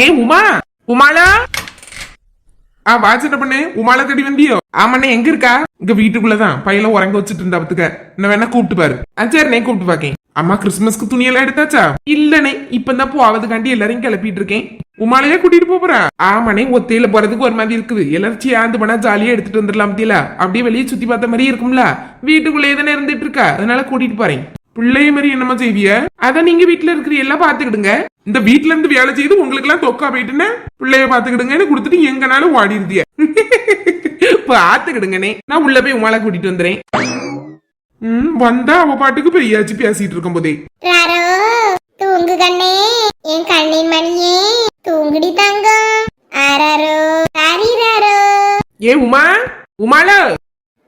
ஏ உமா? உமாலா ஆ வா சின்ன பண்ணு உமால தேடி வந்தியோ? ஆமாண்ணே எங்க இருக்கா? இங்க வீட்டுக்குள்ளதான். பையல உறங்க வச்சுட்டு இருந்தா பத்துக்க. என்ன வேணா கூப்பிட்டு பாரு. ஆ சரி நே கூப்பிட்டு பாக்கேன். அம்மா கிறிஸ்துமஸ்க்கு துணியெல்லாம் எடுத்தாச்சா? இல்லனே இப்பதான் போவதுக்காண்டி எல்லாரையும் கிளப்பிட்டு இருக்கேன் உமாலையே கூட்டிட்டு போறா? ஆமாண்ணே ஒத்தையில போறதுக்கு ஒரு மாதிரி இருக்குது. எல்லாரும் சேர்ந்து பண்ணா ஜாலியா எடுத்துட்டு வந்துடலாம் பத்தியில அப்படியே வெளியே சுத்தி பார்த்த மாதிரி இருக்கும்ல. வீட்டுக்குள்ளே தானே இருந்துட்டு இருக்கா? அதனால கூட்டிட்டு போறேன். பிள்ளைய மாதிரி என்னமா செய்விய? அத நீங்க வீட்டுல இருக்கிற எல்லாம் பாத்துக்கிடுங்க இந்த வீட்ல இருந்து வேலை செய்து உங்களுக்கு எல்லாம் தொக்கா போயிட்டுன்னு பிள்ளைய பாத்துக்கிடுங்கன்னு கொடுத்துட்டு எங்கனாலும் ஓடிருதிய. பாத்துக்கிடுங்கனே நான் உள்ள போய் உமால கூட்டிட்டு வந்துறேன். ம் வந்தா அவ பாட்டுக்கு பெரியாச்சு பேசிட்டு இருக்கும் போதே. தூங்கு கண்ணே. என் கண்ணின் மணியே. தூங்குடி தங்கம் ஆராரோ? தாரிராரோ ஏ உமா? உமால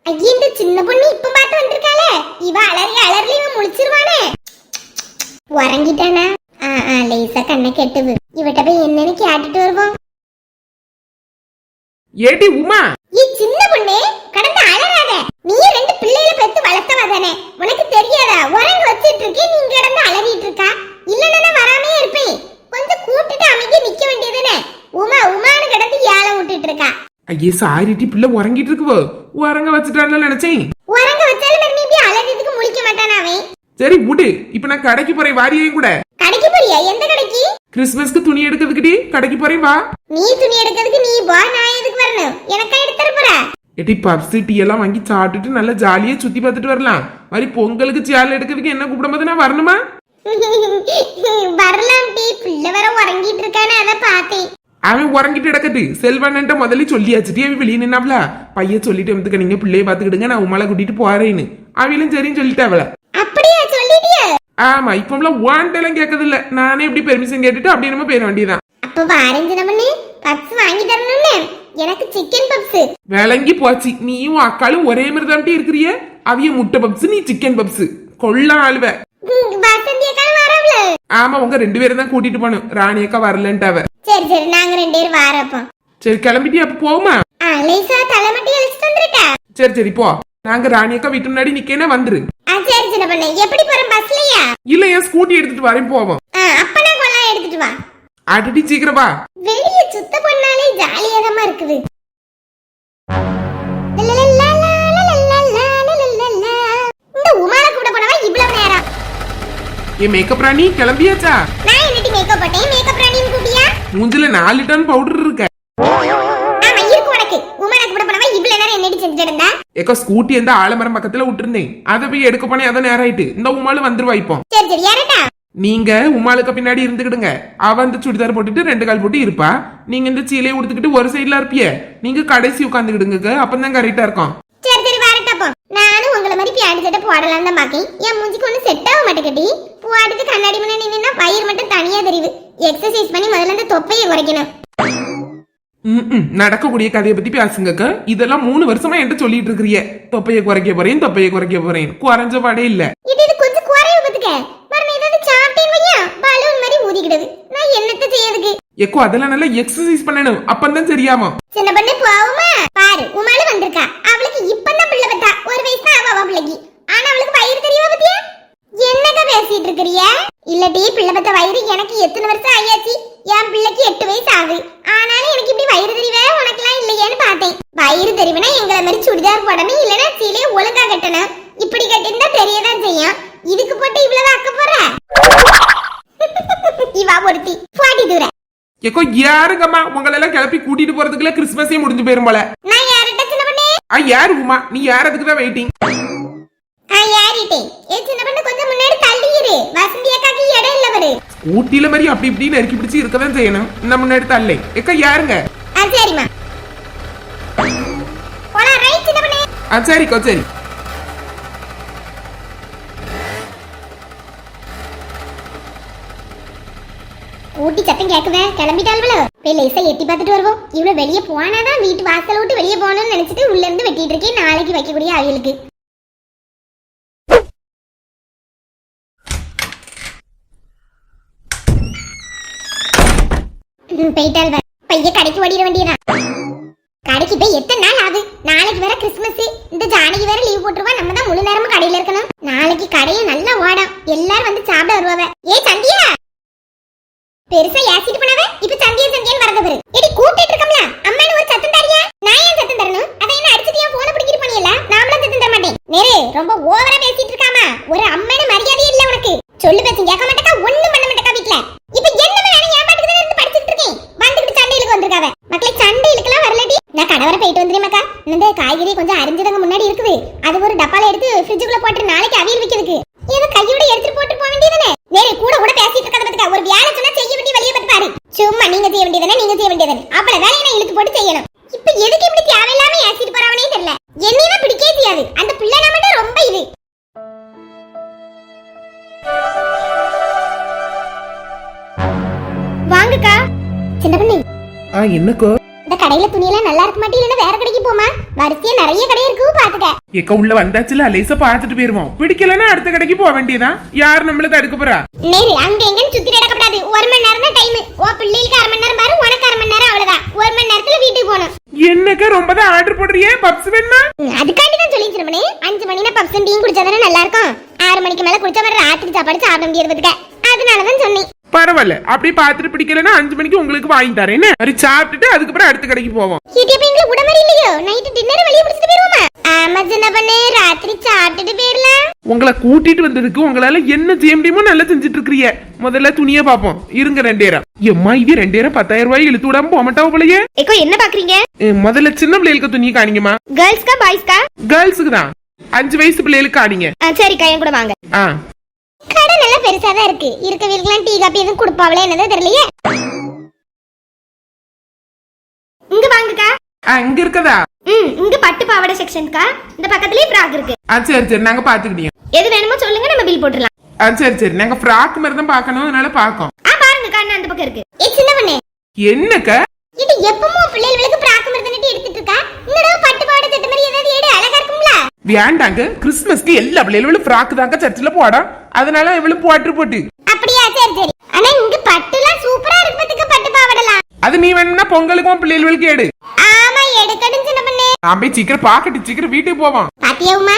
ஐயே இந்த சின்ன பொண்ணு இப்ப பார்த்து வந்திருக்காளே. இவ அலறி அலறி முழிச்சிருவானே உறங்கிட்டானா? ஆ ஆ லேசா கண்ணை கெட்டுது இவட்ட போய் என்னன்னு கேட்டுட்டு வருவோம். ஏடி உமா? ஏ சின்ன பொண்ணே கடந்து அலறாத. நீ ரெண்டு பிள்ளைகளை பெத்து வளர்த்தவ தானே. உனக்கு தெரியாதா? உறங்க வச்சிட்டு இருக்கே நீ கடந்து அலறிட்டு இருக்கா? இல்லன்னா வராமே இருப்பேன் கொஞ்சம் கூப்பிட்டுட்டு அமைதியா நிக்க வேண்டியதுதானே. உமா உமான்னு கடந்து ஏலம் விட்டுட்டு இருக்கா. ஐயே சாரிட்டி பிள்ளை உறங்கிட்டு இருக்குவோ. உறங்க வச்சுட்டான்னு நினைச்சேன் உறங்க வச்சாலும் மறுபடியும் இப்படி அலறதுக்கு முழிக்க மாட்டானா அவன் சரி விடு. இப்ப நான் கடைக்கு போறேன் வாரியையும் கூட. கடைக்கு போறியா? எந்த கடைக்கு? கிறிஸ்துமஸ்க்கு துணி எடுக்கிறதுக்குடி. கடைக்கு போறேன் வா. நீ துணி எடுக்கிறதுக்கு நீ போ நான் எதுக்கு வரணும்? எனக்கா எடுத்துற போற? எட்டி பப்ஸ் டீ எல்லாம் வாங்கி சாப்பிட்டுட்டு நல்லா ஜாலியா சுத்தி பார்த்துட்டு வரலாம். மாதிரி பொங்கலுக்கு சேலை எடுக்கிறதுக்கு என்ன கூப்பிடும்போது நான் வரணுமா? வரலாம் டி. பிள்ளை வர உறங்கிட்டு இருக்கானே அதை பார்த்தேன். அவன் உறங்கிட்டு கிடக்கட்டு செல்வன்ட்ட முதல்ல சொல்லியாச்சுட்டி அவன் வெளியே நின்னாப்ல? பையன் சொல்லிட்டு வந்துக்க நீங்க பிள்ளைய பாத்துக்கிடுங்க நான் உமால கூட்டிட்டு போறேன்னு. அவளும் சரின்னு சொல்லிட்டாவல ஆமா இப்பம்லாம் வாண்டெல்லாம் கேட்கறது இல்ல நானே இப்படி பெர்மிஷன் கேட்டுட்டு அப்படி நம்ம போயிட வேண்டியதான் அப்ப பாரஞ்சு நம்மனு பப்ஸ் வாங்கி தரணும்னு. எனக்கு சிக்கன் பப்ஸ் விளங்கி போச்சு. நீயும் அக்காலும் ஒரே மாதிரி தான் இருக்கிறிய. அவிய முட்டை பப்ஸ் நீ சிக்கன் பப்ஸ் கொள்ள ஆளுவ. ஆமா உங்க ரெண்டு பேரும் தான் கூட்டிட்டு போகணும் ராணி அக்கா வரலன்ட்டாவ சரி சரி நாங்க ரெண்டு பேரும் வாரப்போம் சரி கிளம்பிட்டு அப்ப போமா தலைமட்டி அழைச்சிட்டு சரி சரி போ. நாங்க ராணி அக்கா வீட்டு முன்னாடி நிக்கேனா வந்துரு. சரி சின்ன பண்ண எப்படி போறோம் பஸ்லயா இல்ல என் ஸ்கூட்டி எடுத்துட்டு வரேன் போவோம். ஆ அப்ப நான் கொள்ளா எடுத்துட்டு வா. அடிடி சீக்கிரம் வா. வெளிய சுத்த பண்ணாலே ஜாலியா தான் இருக்குது. இந்த உமால கூட போனவா இவ்வளவு நேரம் என் மேக்கப் ராணி கிளம்பியாச்சா நான் என்னடி மேக்கப் போட்டேன் மேக்கப் ராணின்னு கூட்டியா மூஞ்சில நாலு டன் பவுடர் இருக்க ஏக்கா ஸ்கூட்டி எந்த ஆலமரம் பக்கத்துல விட்டுருந்தேன். அதை போய் எடுக்க போனே அதான் நேரம் ஆயிட்டு இந்த உமாலும் வந்துருவா இப்போ. நீங்க உமாளுக்கு பின்னாடி இருந்துக்கிடுங்க அவ இந்த சுடிதார் போட்டுட்டு ரெண்டு கால் போட்டு இருப்பா. நீங்க இந்த சீலையை உடுத்துக்கிட்டு ஒரு சைடுல இருப்பிய. நீங்க கடைசி உட்காந்துக்கிடுங்க அப்பதான் கரெக்டா இருக்கும். சரி சரி வரட்டப்போ நானும் உங்களை மாதிரி பியாடி சட்டை போடலாம் தான் பாக்கேன். என் மூஞ்சிக்கு ஒன்றும் செட் ஆக மாட்டேங்கடி கண்ணாடி முன்னாடி நின்னா வயிறு மட்டும் தனியா தெரியுது. எக்ஸசைஸ் பண்ணி முதல்ல இந்த தொப்பையை குறைக்கணும். நடக்கக்கூடிய கதையை பத்தி பேசுங்கக்க இதெல்லாம் மூணு வருஷமா என்கிட்ட சொல்லிட்டு இருக்கிறிய. தொப்பையை குறைக்க போறேன் தொப்பையை குறைக்க போறேன். குறைஞ்ச பாடே இல்ல. இது இது கொஞ்சம் குறைய பத்துக்க மரணம் ஏதாவது சாப்பிட்டேன்னு வையா? பலூன் மாதிரி ஊதிக்கிடுது. நான் என்னத்த செய்யறதுக்கு? எக்கோ அதெல்லாம் நல்லா எக்ஸசைஸ் பண்ணணும். அப்பந்தான் சரியாமா சின்ன பண்ணு போவுமா? பாரு உமால வந்திருக்கா. அவளுக்கு இப்பதான் பிள்ளை பத்தா. ஒரு வயசு தான் அவ பிள்ளைக்கு. ஆனா அவளுக்கு வயிறு தெரியவா பத்தியா? என்னக்கா பேசிட்டு இருக்கிறிய? இல்லடி பிள்ளை பத்த வயிறு எனக்கு எத்தனை வருஷம் ஆயாச்சு என் பிள்ளைக்கு எட்டு வயசு ஆகுது ஆனாலும் எனக்கு இப்படி வயிறு தெரிவே உனக்கெல்லாம் இல்லையேன்னு பார்த்தேன் வயிறு தெரிவுனா எங்களை மாதிரி சுடிதார் போடணும் இல்லைன்னா சீலையை ஒழுங்கா கட்டணும் இப்படி கட்டியிருந்தா தெரியதான் செய்யும் இதுக்கு போட்டு இவ்வளவு அக்க போற இவா ஒருத்தி பாட்டி தூர எக்கோ யாருங்கம்மா? உங்களெல்லாம் கிளப்பி கூட்டிட்டு போறதுக்குள்ள கிறிஸ்மஸே முடிஞ்சு போயிரும் போல. நான் யார்கிட்ட சின்ன பண்ணே? ஆ யாரு உமா? நீ யாரதுக்கு தான் வெயிட்டிங் ஆ யாரிட்டே ஏ சின்ன பண்ணு கொஞ்சம் முன்னாடி வசந்தி அக்காக்கு இடம் இல்ல வரு ஊட்டியில மாதிரி அப்படி இப்படி நெருக்கி பிடிச்சு இருக்கதான் செய்யணும். இந்த முன்னாடி தள்ளே. எக்கா யாருங்க? ஆ சரிம்மா. போலாம் ரைட் சின்ன பண்ணே? ஆ சரிக்கோ சரி. ஊட்டி சத்தம் கேட்கவே கிளம்பிட்டாள்வளோ? போய் லேசா எட்டி பார்த்துட்டு வருவோம். இவ்வளவு வெளியே போனாதான் வீட்டு வாசல் விட்டு வெளியே போகணும்னு நினைச்சிட்டு உள்ள இருந்து வெட்டிட்டு இருக்கேன். நாளைக்கு வைக்கக்கூடிய அவளுக்கு போயிட்டாள் வர பைய கடைக்கு ஓடிட வேண்டியதான் கடைக்கு போய் எத்தனை நாள் ஆகுது? நாளைக்கு வேற கிறிஸ்மஸ். இந்த ஜானகி வேற லீவ் போட்டுருவா. நம்ம தான் முழு நேரமும் கடையில இருக்கணும். நாளைக்கு கடையை நல்லா ஓடும். எல்லாரும் வந்து சாப்பிட வருவாவ. ஏ சந்தியா! பெருசா ஏசிட்டு போனவ? இப்ப சந்தியா சந்தியான்னு வரத பாரு. எடி கூட்டிட்டு இருக்கம்ல. அம்மானு ஒரு சத்தம் தரியா? நான் ஏன் சத்தம் தரணும்? அத என்ன அடிச்சிட்டு ஏன் போன பிடிக்கிட்டு போனியல நாமளும் சத்தம் தர மாட்டேன். நேரு ரொம்ப ஓவரா பேசிட்டு இருக்காமா? ஒரு அம்மானு மரியாதையே இல்ல உனக்கு. சொல்லு பேசும் கேட்க மாட்டேக்கா? ஆ என்னக்கோ? இந்த கடையில துணியெல்லாம் நல்லா இருக்க மாட்டே இல்லைன்னா வேற கடைக்கு போமா வரிசையா நிறைய கடை இருக்கு பாத்துக்க எக்க உள்ள வந்தாச்சுல லேசா பார்த்துட்டு போயிருவோம். பிடிக்கலன்னா அடுத்த கடைக்கு போக வேண்டியதான் யார் நம்மளுக்கு தடுக்க போறா? நேரு அங்க எங்கன்னு சுத்தி நடக்கப்படாது. ஒரு மணி நேரம் தான் டைம் ஓ பிள்ளைகளுக்கு அரை மணி நேரம் பாரு உனக்கு அரை மணி நேரம் அவ்வளவுதான். ஒரு மணி நேரத்துல வீட்டுக்கு போகணும். என்னக்கா ரொம்ப தான் ஆர்டர் போடுறியே? பப்ஸ் வேணுமா? அதுக்காண்டி தான் சொல்லி சின்னமணி அஞ்சு மணினா பப்ஸ் டீயும் குடிச்சாதானே நல்லா இருக்கும். ஆறு மணிக்கு மேல குடிச்சா வர ராத்திரி சாப்பாடு சாப்பிட முடியாது பரவாயில்ல அப்படி பார்த்துட்டு பிடிக்கலன்னா அஞ்சு மணிக்கு உங்களுக்கு வாங்கி தரேன். என்ன? சரி சாப்பிட்டுட்டு அதுக்கப்புறம் அடுத்த கடைக்கு போவோம். உங்களை கூட்டிட்டு வந்ததுக்கு உங்களால என்ன செய்ய முடியுமோ நல்லா செஞ்சுட்டு இருக்கிறீங்க முதல்ல துணியை பார்ப்போம். இருங்க ரெண்டேரம் எம்மா இது ரெண்டேரம் பத்தாயிரம் ரூபாய் இழுத்து விடாம போக மாட்டாவோ போலயே. ஏக்கோ என்ன பாக்குறீங்க? முதல்ல சின்ன பிள்ளைகளுக்கு துணியை காணிங்கம்மா. கேர்ள்ஸ்க்கா பாய்ஸ்க்கா கேர்ள்ஸுக்கு தான். அஞ்சு வயசு பிள்ளைகளுக்கு காணிங்க. சரிக்கா என் கூட வாங்க. ஆ. கடை நல்லா பெருசா தான் இருக்கு. இருக்க வீட்டுக்குலாம் டீ காப்பி எதுவும் கொடுப்பாவளே என்னதோ தெரியலையே. இங்க வாங்கக்கா. ஆ இங்க இருக்கதா? ம் இங்க பட்டு பாவாடை செக்ஷன்க்கா இந்த பக்கத்துலயே ஃப்ராக் இருக்கு. ஆ சரி சரி நாங்க பாத்துக்கிட்டீங்க. எது வேணுமோ சொல்லுங்க நம்ம பில் போட்டுடலாம். ஆ சரி சரி நாங்க ஃப்ராக் மாதிரி தான் பார்க்கணும் அதனால பார்க்கோம். ஆ பாருங்கக்கா அண்ணா அந்த பக்கம் இருக்கு. ஏ சின்ன பண்ணு. என்னக்க? இது எப்பவும் பிள்ளைகளுக்கு பிராக்கு மருந்துட்டு எடுத்துட்டு இருக்கா? இந்த பட்டு பாவாடை சட்டை மாதிரி ஏதாவது எடு அழகா இருக்கும்ல? வேண்டாங்க கிறிஸ்மஸ்க்கு எல்லா பிள்ளைகளும் ஃப்ராக் தாங்க சர்ச்சில் போடும் அதனால இவளும் போட்டு போட்டு. அப்படியா? சரி சரி. ஆனா இங்க பட்டுலாம் சூப்பரா இருக்கு பத்துக்க பட்டு பாவாடலாம் அது நீ வேணும்னா பொங்கலுக்கும் பிள்ளைகளுக்கு எடு. ஆமா எடுக்கணும் சின்ன பண்ணு. நான் போய் சீக்கிரம் பாக்கட்டு சீக்கிரம் வீட்டுக்கு போவோம் பாத்தியா உமா?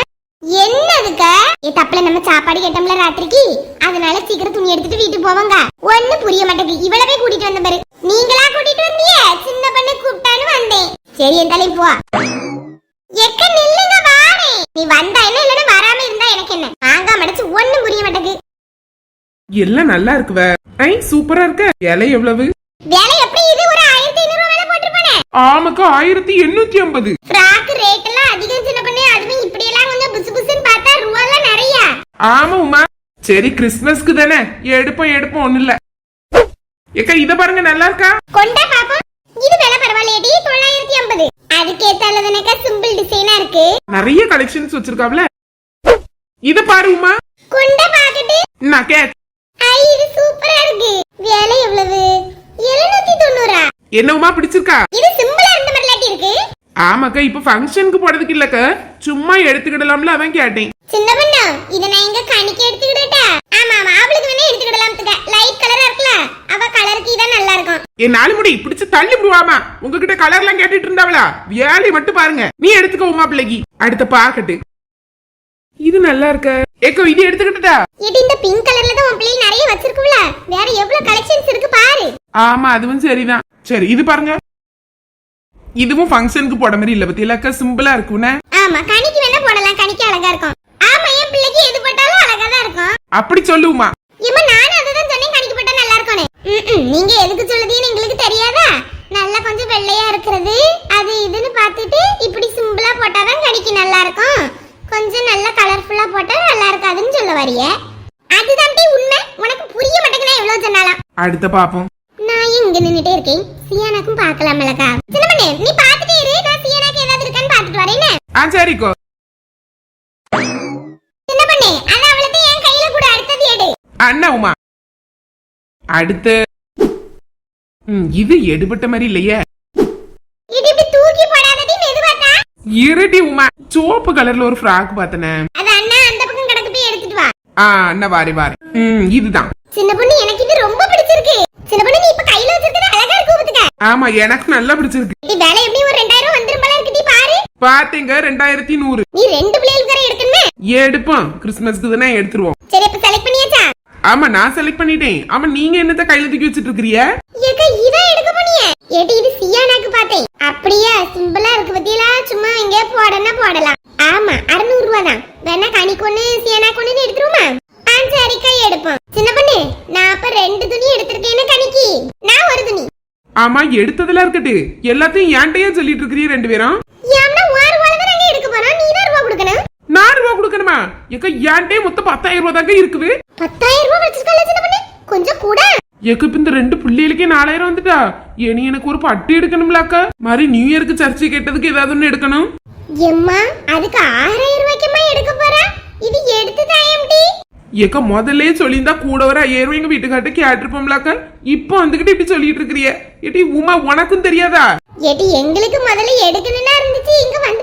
என்னதுக்க? ஏ தப்புல நம்ம சாப்பாடு கேட்டோம்ல ராத்திரிக்கு. அதனால சீக்கிரம் துணி எடுத்துட்டு வீட்டுக்கு போவாங்க. ஒண்ணு புரிய மாட்டேங்குது. போய் கூட்டிட்டு வந்த பாரு நீங்களா கூட்டிட்டு வந்தியே சின்ன பண்ணு கூப்பிட்டான்னு வந்தேன். சரி என் தலையும் போ. எக்க நில்லுங்க வாரேன் நீ வந்தா என்ன இல்லன்னா வராம இருந்தா எனக்கு என்ன? மாங்கா மடைச்சு ஒண்ணும் புரிய மாட்டேங்குது. எல்லாம் நல்லா இருக்குவ. ஐ சூப்பரா இருக்க. இலை எவ்வளவு? வேலை எப்படி? இது ஒரு ஆயிரத்தி ஐநூறு ரூபாய் வேலை போட்டுருப்பானே. ஆமாக்கா ஆயிரத்தி எண்ணூத்தி ஐம்பது. ஃப்ராக் ரேட் எல்லாம் அதிகம் சின்ன பண்ணு அதுவும் இப்படி எல்லாம் கொஞ்சம் புசு புசுன்னு பார்த்தா ரூபாலாம் நிறைய. ஆமா உமா. சரி கிறிஸ்மஸ்க்கு தானே. எடுப்போம் எடுப்போம் ஒண்ணு இல்ல. ஏக்கா இத பாருங்க நல்லா இருக்கா? கொண்டா பாப்போம். பரவாயில்லையடி தொள்ளாயிரத்தி ஐம்பது. அதுக்கேத்தால தானக்கா சிம்பிள் டிசைனா இருக்கு. நிறைய கலெக்ஷன்ஸ் வச்சிருக்காப்ல. இத பாரு உமா. கொண்டா பாக்கட்டு. நான் கே ஐ இது சூப்பரா இருக்கு. விலை எவ்வளவு? எழுநூத்தி தொண்ணூறா. என்ன உமா பிடிச்சிருக்கா? இது சிம்பிளா இருந்த மாதிரிலாட்டி இருக்கு. ஆமாக்கா இப்ப ஃபங்க்ஷனுக்கு போடுறதுக்கு இல்லக்க. சும்மா எடுத்துக்கிடலாம்ல அதான் கேட்டேன். சின்ன பண்ணா இத நான் எங்க கணிக்க எடுத்துக்கிட்டா ஆமா ஆமா அவளுக்கு வேணா எடுத்துக்கிடலாம் லைட் கலரா இருக்குல்ல அவ கலருக்கு இதான் நல்லா இருக்கும் என் நாலு முடி பிடிச்சு தள்ளி விடுவாமா? உங்ககிட்ட கலர்லாம் கேட்டுட்டு இருந்தாவளா? வேலையை மட்டும் பாருங்க. நீ எடுத்துக்கோ உமா பிள்ளைக்கு. அடுத்த பாக்கட்டு. இது நல்லா இருக்க. ஏக்கோ இது எடுத்துக்கிட்டா இது இந்த பிங்க் கலர்ல தான் உன் பிள்ளை நிறைய வச்சிருக்கும்ல. வேற எவ்வளவு கலெக்ஷன்ஸ் இருக்கு பாரு. ஆமா அதுவும் சரிதான். சரி இது பாருங்க. இதுவும் ஃபங்க்ஷனுக்கு போட மாதிரி இல்ல பத்தியிலக்கா சிம்பிளா இருக்கும்னே. ஆமா கணிக்கு வேணா போடலாம். கணிக்கு அழகா இருக்கும். ஆமா என் பிள்ளைக்கு எது போட்டாலும் அழகா தான் இருக்கும். அப்படி சொல்லுமா இம்மா நானும் அதுதான் சொன்னேன் கணிக்கு போட்டா நல்லா இருக்கும்னு ம்ம், நீங்க எதுக்கு சொல்லுதீன்னு எங்களுக்கு தெரியாதா? நல்லா கொஞ்சம் வெள்ளையா இருக்கிறது. அது இதுன்னு பார்த்துட்டு இப்படி சிம்பிளா போட்டாதான் கணிக்கு நல்லா இருக்கும். கொஞ்சம் நல்லா கலர்ஃபுல்லா போட்டா நல்லா இருக்காதுன்னு சொல்ல வரிய. அதுதான் உண்மை. உனக்கு புரிய மாட்டேங்குது எவ்வளவு சொன்னாலும். அடுத்த பாப்போம் நான் இங்க நின்னுட்டே இருக்கேன்? சியானாக்கும் பார்க்கலாம்லக்கா சின்ன பண்ணு நீ பார்த்துட்டே இரு. நான் சியானாக்கு ஏதாவது இருக்கான்னு பார்த்துட்டு வரேன் ஆ சரிக்கோ. சின்ன பண்ணு அது அவளுக்கு என் கையில கூட. அடுத்தது எடு. அண்ணா உமா. அடுத்து இது எடுபட்ட மாதிரி இல்லையே. இருடி உமா சோப்பு கலர்ல ஒரு ஃப்ராக் பார்த்தனே. அது அண்ணா அந்த பக்கம் கிடக்கு போய் எடுத்துட்டு வா. ஆ அண்ணா வாரி வாரி. ம் இதுதான். சின்ன பொண்ணு எனக்கு இது ரொம்ப பிடிச்சிருக்கு. சின்ன பொண்ணு நீ இப்ப கையில வச்சிருக்கிறது அழகா இருக்கு பாத்துக்க ஆமா எனக்கு நல்லா பிடிச்சிருக்கு. இது வேலை எப்படி ஒரு ரெண்டாயிரம் வந்துரும் போல இருக்கு நீ பாரு. பாத்தீங்க ரெண்டாயிரத்தி நூறு. நீ ரெண்டு பிள்ளைகளுக்கு வேற எடுக்கணுமே. எடுப்போம். கிறிஸ்மஸ்க்கு தானே எடுத்துருவோம் சரி இப்ப செலக்ட் பண்ணியாச்சா ஆமா நான் செலக்ட் பண்ணிட்டேன். ஆமா நீங்க என்னத்த கையில தூக்கி வச்சிட்டு இருக்கிறிய ஏக்கா இதான் எடுக்க போனியே? ஏடி இது சியானாக்கு பார்த்தேன். அப்படியா சிம்பிளா இருக்கு பத்தியலா? சும்மா இங்க போடனா போடலாம். ஆமா அறுநூறு ரூபா தான் வேணா கனிக்கு ஒண்ணு சியானாக்கு ஒண்ணு எடுத்துருமா ஆ சரிக்கா எடுப்போம். சின்ன பொண்ணு நான் அப்ப ரெண்டு துணி எடுத்திருக்கேன்னு கனிக்கு? நான் ஒரு துணி. ஆமா எடுத்ததெல்லாம் இருக்கட்டு. எல்லாத்தையும் ஏன்டையே சொல்லிட்டு இருக்கிறீ ரெண்டு பேரும் ஏன்னா ஒரு ரூபாய் தான் நாங்க எடுக்க போறோம் நீ தான் ரூபா கொடுக்கணும் நாலு ரூபா ஏக்கா ஏன்டே மொத்தம் பத்தாயிரம் ரூபாய் தாங்க இருக்குது? பத்தாயிரம் ரூபாய் வச்சிருக்கல சின்ன பொண்ணு கொஞ்சம் கூட. ஏக்க இப்ப இந்த ரெண்டு பிள்ளைகளுக்கே நாலாயிரம் வந்துட்டா? இனி எனக்கு ஒரு பட்டு எடுக்கணும்ல அக்கா. மாதிரி நியூ இயருக்கு சர்ச்சை கேட்டதுக்கு ஏதாவது ஒண்ணு எடுக்கணும். எம்மா அதுக்கு ஆறாயிரம் ரூபாய்க்குமா எடுக்க போறா? இது எடுத்து தாயம்டி ஏக்கா முதல்ல சொல்லியிருந்தா கூட ஒரு ஐயாயிரம் ரூபாய் எங்க வீட்டுக்கார்ட்ட கேட்டிருப்போம்ல அக்கா. இப்போ வந்துகிட்டு இப்படி சொல்லிட்டு இருக்கிறிய. ஏட்டி உமா உனக்கும் தெரியாதா? ஏடி எங்களுக்கு முதல்ல எடுக்கணும்னா இருந்துச்சு. இங்க வந்து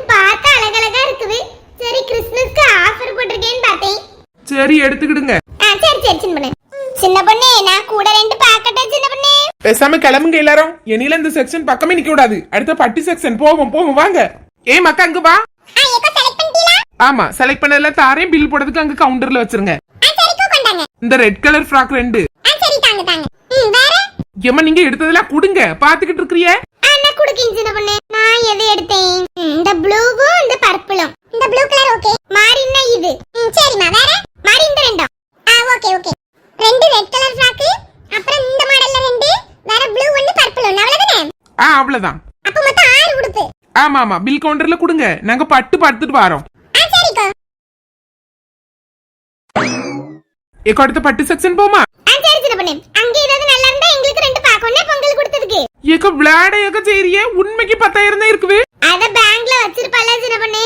சரி கிறிஸ்மஸ்க்கு ஆஃபர் போட்டிருக்கேன்னு பார்த்தேன். சரி எடுத்துக்கிடுங்க. ஆ சரி சரி சின்ன பொண்ணு. சின்ன பொண்ணு நான் கூட ரெண்டு பாக்கட்டா சின்ன பொண்ணு. பேசாம கிளம்புங்க எல்லாரும். இனியில இந்த செக்ஷன் பக்கமே நிக்க கூடாது அடுத்த பட்டி செக்ஷன் போவோம் போவோம் வாங்க. ஏய் மக்கா அங்க வா. ஆ ஏக்கோ செலக்ட் பண்ணிட்டீங்களா? ஆமா செலக்ட் பண்ணதுல தாரேன் பில் போடுறதுக்கு அங்க கவுண்டர்ல வச்சிருங்க. ஆ சரிக்கோ கொண்டாங்க இந்த ரெட் கலர் ஃப்ராக் ரெண்டு. ஆ சரி தாங்க தாங்க. ம் வேற? நீங்க எடுத்ததெல்லாம் கொடுங்க. பாத்துக்கிட்டு இருக்கிறிய. ஆ நான் குடுக்கேன் சின்ன பொண்ணு. நான் எது எடுத்தேன்? இந்த ப்ளூவும் ப்ளூ கலர் ஓகே மாறினா இது? ம் சரிம்மா. வேற? மாறி இந்த ரெண்டும் ஆ ஓகே ஓகே ரெண்டு ரெட் கலர் ஃப்ராக் அப்புறம் இந்த மாடல்ல ரெண்டு வேற ப்ளூ ஒன்னு பர்பிள் ஒன்னு அவ்வளவுதானே? ஆ அவ்வளவுதான். அப்ப மொத்தம் ஆறு உடுப்பு. ஆமா ஆமா பில் கவுண்டர்ல கொடுங்க. நாங்க பட்டு படுத்துட்டு வரோம். ஆ சரிக்கோ. ஏக்கோ அடுத்த பட்டு செக்ஷன் போமா? ஆ சரி சின்ன பொண்ணு அங்க ஏதாவது நல்லா இருந்தா எங்களுக்கு ரெண்டு பாக்கொன்னே பொங்கல் கொடுத்ததுக்கு. ஏக்கோ விளையாட ஏக்க செய்றியே? உண்மைக்கு பத்தாயிரம் தான் இருக்குது. அத பேங்க்ல வச்சிருப்பால சின்ன பொண்ணு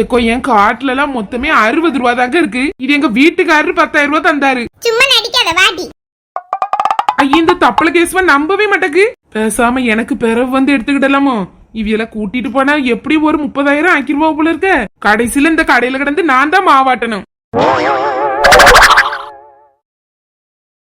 ஏக்கோ என் காட்டுல எல்லாம் மொத்தமே அறுபது ரூபா தாங்க இருக்கு. இது எங்க வீட்டுக்காரரு பத்தாயிரம் ரூபா தந்தாரு. சும்மா நடிக்காத வாடி. ஐய இந்த தப்பள கேஸ்வ நம்பவே மாட்டேக்கு. பேசாம எனக்கு பிறவு வந்து எடுத்துக்கிடலாமோ? இவியல கூட்டிட்டு போனா எப்படி ஒரு முப்பதாயிரம் ஆக்கிருவா போல இருக்க? கடைசியில இந்த கடையில கிடந்து நான் தான் மாவாட்டணும்.